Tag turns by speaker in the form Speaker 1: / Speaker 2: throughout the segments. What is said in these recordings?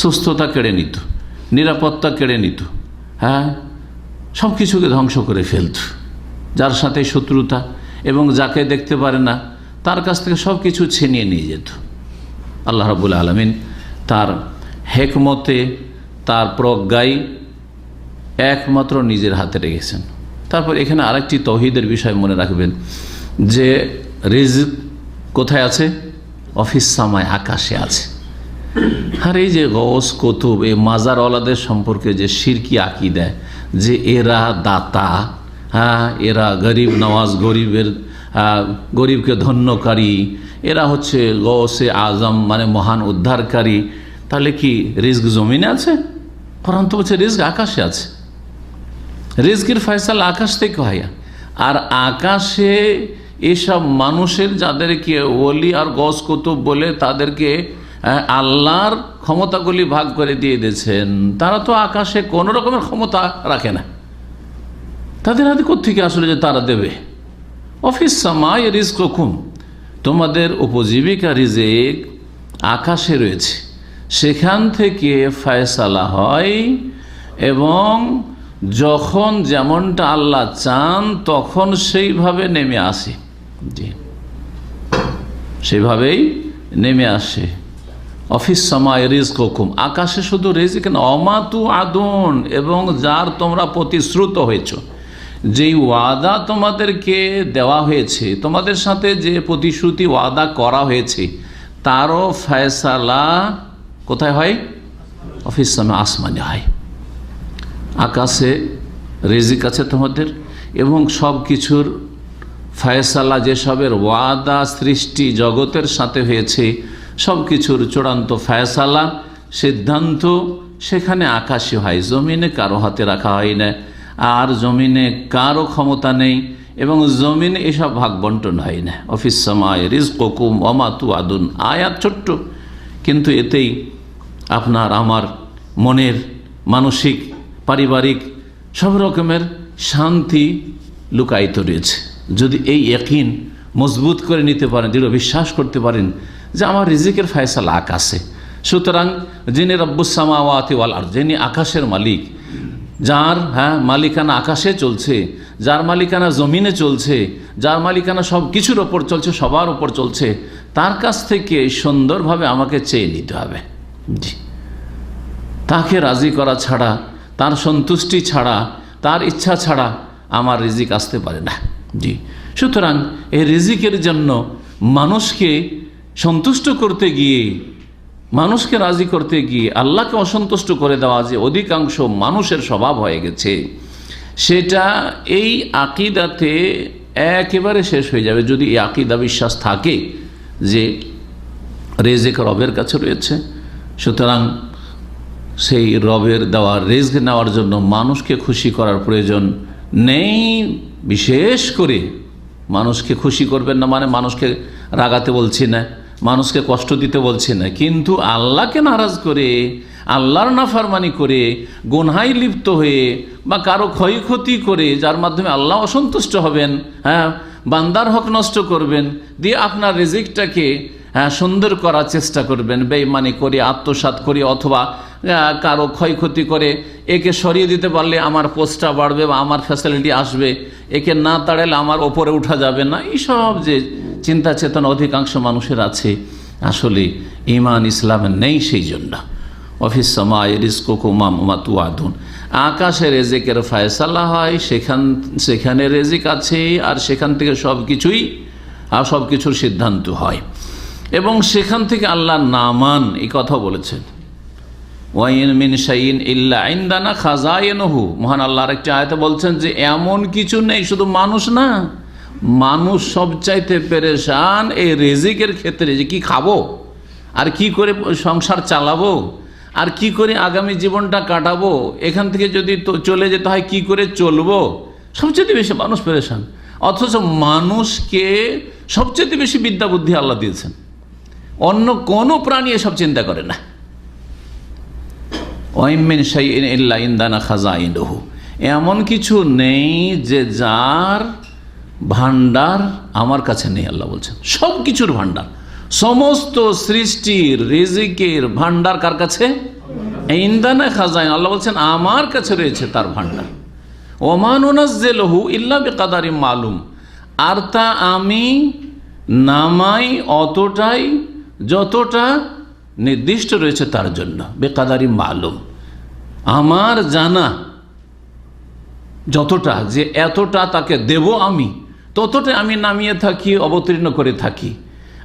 Speaker 1: সুস্থতা কেড়ে নিত, নিরাপত্তা কেড়ে নিত হ্যাঁ? সব কিছুকে ধ্বংস করে ফেলত। যার সাথে শত্রুতা এবং যাকে দেখতে পারে না, তার কাছ থেকে সব কিছু ছিনিয়ে নিয়ে যেত। আল্লাহ রাবুল আলমিন তার হেকমতে, তার প্রজ্ঞায় একমাত্র নিজের হাতে রেখেছেন। তারপর এখানে আরেকটি তহিদের বিষয় মনে রাখবেন, যে রিজিক কোথায় আছে? অফিস সামায় আকাশে আছে। আর এই যে গস কতুব, এই মাজারওয়ালাদের সম্পর্কে যে সিরকি আঁকি দেয় যে এরা দাতা হ্যাঁ এরা গরিব নওয়াজ, গরিবের গরিবকে ধন্যকারী, এরা হচ্ছে গসে আজম মানে মহান উদ্ধারকারী, তাহলে কি রিস্ক জমিনে আছে? কোরআন তো রিস্ক আকাশে আছে। রিস্কের ফয়সাল আকাশ থেকে হয়। আর আকাশে এসব মানুষের যাদেরকে ওলি আর গস কুতুব বলে তাদেরকে আল্লাহর ক্ষমতাগুলি ভাগ করে দিয়ে দিয়েছেন, তারা তো আকাশে কোনো রকমের ক্ষমতা রাখে না। তাদের হাতে কোথেকে আসলে যে তারা দেবে? অফিস সামাই রিস্ক হুকুম তোমাদের উপজীবিকা রিজেক আকাশে রয়েছে। সেখান থেকে ফয়সালা হয় এবং যখন যেমনটা আল্লাহ চান, তখন সেইভাবে নেমে আসে। জি। সেইভাবেই নেমে আসে। অফিস সময় রিজ হুকুম। আকাশে শুধু রেজিক না, অমাতু আদন, এবং যার তোমরা প্রতিশ্রুত হয়েছ। যেই ওয়াদা তোমাদেরকে দেওয়া হয়েছে, তোমাদের সাথে যে প্রতিশ্রুতি ওয়াদা করা হয়েছে, তারও ফয়সালা কোথায় হয়? অফিস সময় আসমানে হয়। আকাশে রেজিক আছে তোমাদের, এবং সব কিছুর ফয়সালা যেসবের ওয়াদা সৃষ্টি জগতের সাথে হয়েছে সব কিছুর চূড়ান্ত ফয়সালা, সিদ্ধান্ত সেখানে আকাশে হয়, জমিনে কারও হাতে রাখা হয় না। আর জমিনে কারও ক্ষমতা নেই এবং জমিনে এসব ভাগ বন্টন হয় না। অফিস সময় রিজ ককুম অমাতু আদুন আয়াত ছোট্ট। কিন্তু এতেই আপনার আমার মনের, মানসিক, পারিবারিক সব রকমের শান্তি লুকায়িত রয়েছে। যদি এই একইন মজবুত করে নিতে পারেন, দৃঢ় বিশ্বাস করতে পারেন যে আমার রিজিকের ফয়সালা আকাশে। সুতরাং যিনি রব্বুসামাওয়াতি ওয়াল আর যিনি আকাশের মালিক, যার হ্যাঁ মালিকানা আকাশে চলছে, যার মালিকানা জমিনে চলছে, যার মালিকানা সব কিছুর ওপর চলছে, সবার ওপর চলছে, তার কাছ থেকে সুন্দরভাবে আমাকে চেয়ে নিতে হবে। জি। তাকে রাজি করা ছাড়া, তার সন্তুষ্টি ছাড়া, তার ইচ্ছা ছাড়া আমার রিজিক আসতে পারে না। জি। সুতরাং এই রিজিকের জন্য মানুষকে সন্তুষ্ট করতে গিয়ে, মানুষকে রাজি করতে গিয়ে, আল্লাহকে অসন্তুষ্ট করে দেওয়া যে অধিকাংশ মানুষের স্বভাব হয়ে গেছে, সেটা এই আকিদাতে একেবারে শেষ হয়ে যাবে যদি এই আকিদা বিশ্বাস থাকে যে রেজেক রবের কাছে রয়েছে। সুতরাং সেই রবের দেওয়া রেজক নেওয়ার জন্য মানুষকে খুশি করার প্রয়োজন নেই, বিশেষ করে মানুষকে খুশি করবেন না মানে মানুষকে রাগাতে বলছি না। মানুষকে কষ্ট দিতে বলছি না। কিন্তু আল্লাহকে নারাজ করে, আল্লাহর নাফারমানি করে গুনহাই লিপ্ত হয়ে বা কারও ক্ষয়ক্ষতি করে, যার মাধ্যমে আল্লাহ অসন্তুষ্ট হবেন হ্যাঁ বান্দার হক নষ্ট করবেন, দিয়ে আপনার রেজিকটাকে হ্যাঁ সুন্দর করার চেষ্টা করবেন বেইমানি করে আত্মসাত করে, অথবা কারও ক্ষয়ক্ষতি করে, একে সরিয়ে দিতে পারলে আমার পোস্টটা বাড়বে বা আমার ফ্যাসিলিটি আসবে, একে না তাড়ালে আমার ওপরে উঠা যাবে না, এইসব যে চিন্তা চেতনা অধিকাংশ মানুষের আছে। আসলে ইমান ইসলামের নেই সেই জন্য। অফিস আকাশে রেজেকের ফায়সালা হয়, সেখান, সেখানে রেজিক আছে আর সেখান থেকে সব কিছুই আর সব কিছুর সিদ্ধান্ত হয়। এবং সেখান থেকে আল্লাহ নামান এই কথা বলেছেন। ওয়াইন মিন ইল্লা খাজাইনহু মহান আল্লাহর একটি আয়তে বলছেন যে, এমন কিছু নেই, শুধু মানুষ না মানুষ সবচাইতে পেরেশান এই রেজিকের ক্ষেত্রে যে কি খাব? আর কি করে সংসার চালাবো? আর কি করে আগামী জীবনটা কাটাবো? এখান থেকে যদি চলে যেতে হয়, কি করে চলবো? সবচেয়ে বেশি মানুষ পেরেশান। অথচ মানুষকে সবচেয়ে বেশি বিদ্যা বুদ্ধি আল্লাহ দিয়েছেন। অন্য কোনো প্রাণী এসব চিন্তা করে না। এমন কিছু নেই যে যার ভান্ডার আমার কাছে নেই, আল্লাহ বলছেন। সব কিছুর ভান্ডার সমস্ত সৃষ্টির, রিজিকের ভান্ডার কার কাছে? ইন্দানা খাজাইন। আল্লাহ বলছেন, আমার কাছে রয়েছে তার ভান্ডার ওমানুনাজ্জেলহু ইল্লা বেকাদারি মালুম। আর তা আমি নামাই অতটাই যতটা নির্দিষ্ট রয়েছে তার জন্য। বেকাদারি মালুম। আমার জানা যতটা যে এতটা তাকে দেব আমি ততটা আমি নামিয়ে থাকি, অবতীর্ণ করে থাকি।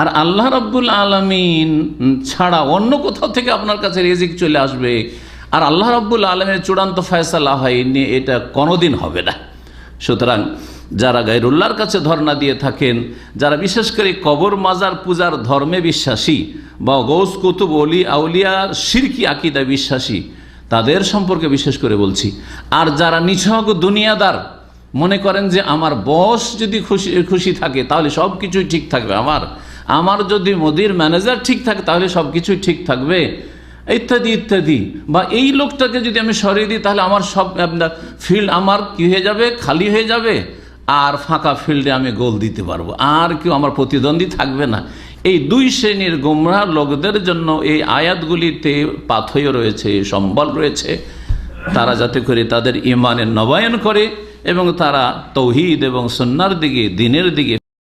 Speaker 1: আর আল্লাহ রাব্বুল আলমিন ছাড়া অন্য কোথাও থেকে আপনার কাছে রেজিক চলে আসবে। আর আল্লাহ রাব্বুল আলমের চূড়ান্ত ফয়সালা হয়নি, এটা কোনোদিন হবে না। সুতরাং যারা গাইরুল্লাহর কাছে ধর্ণা দিয়ে থাকেন, যারা বিশেষ করে কবর মাজার পূজার ধর্মে বিশ্বাসী বা গৌস কুতুব, অলি আউলিয়ার সিরকি আকিদা বিশ্বাসী, তাদের সম্পর্কে বিশেষ করে বলছি। আর যারা নিছক দুনিয়াদার মনে করেন যে আমার বস যদি খুশি খুশি থাকে, তাহলে সব কিছুই ঠিক থাকবে। আমার আমার যদি মোদির ম্যানেজার ঠিক থাকে, তাহলে সব কিছুই ঠিক থাকবে। ইত্যাদি ইত্যাদি। বা এই লোকটাকে যদি আমি সরিয়ে দিই, তাহলে আমার সব ফিল্ড আমার কি হয়ে যাবে? খালি হয়ে যাবে। আর ফাঁকা ফিল্ডে আমি গোল দিতে পারব। আর কেউ আমার প্রতিদ্বন্দ্বী থাকবে না। এই দুই শ্রেণির গোমরা লোকদের জন্য এই আয়াতগুলিতে পাথয় রয়েছে, সম্বল রয়েছে। তারা যাতে করে তাদের ইমানের নবায়ন করে। এবং তারা তৌহিদ এবং সন্ন্যার দিকে দিনের দিকে